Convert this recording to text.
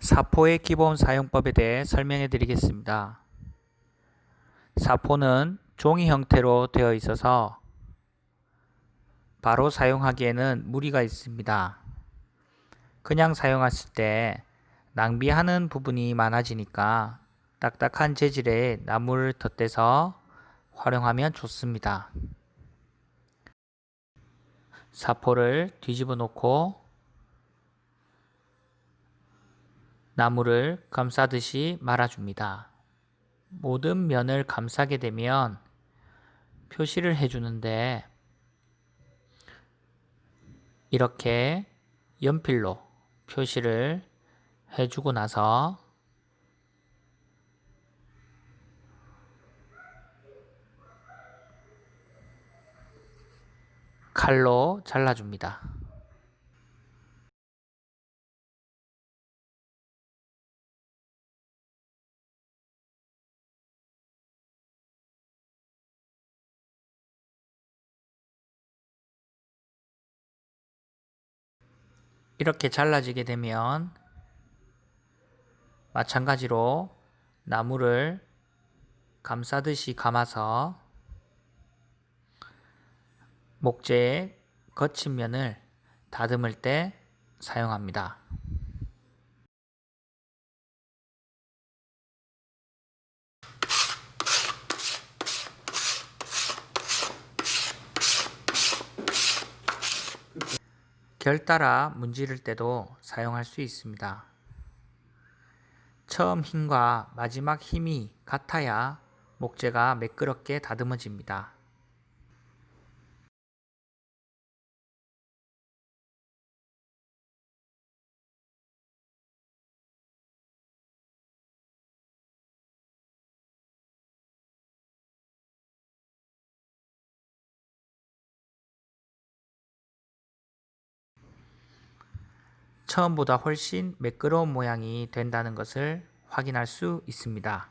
사포의 기본 사용법에 대해 설명해 드리겠습니다. 사포는 종이 형태로 되어 있어서 바로 사용하기에는 무리가 있습니다. 그냥 사용했을 때 낭비하는 부분이 많아지니까 딱딱한 재질의 나무를 덧대서 활용하면 좋습니다. 사포를 뒤집어 놓고 나무를 감싸듯이 말아줍니다. 모든 면을 감싸게 되면 표시를 해주는데 이렇게 연필로 표시를 해주고 나서 칼로 잘라줍니다. 이렇게 잘라지게 되면 마찬가지로 나무를 감싸듯이 감아서 목재의 거친 면을 다듬을 때 사용합니다. 결 따라 문지를 때도 사용할 수 있습니다. 처음 힘과 마지막 힘이 같아야 목재가 매끄럽게 다듬어집니다. 처음보다 훨씬 매끄러운 모양이 된다는 것을 확인할 수 있습니다.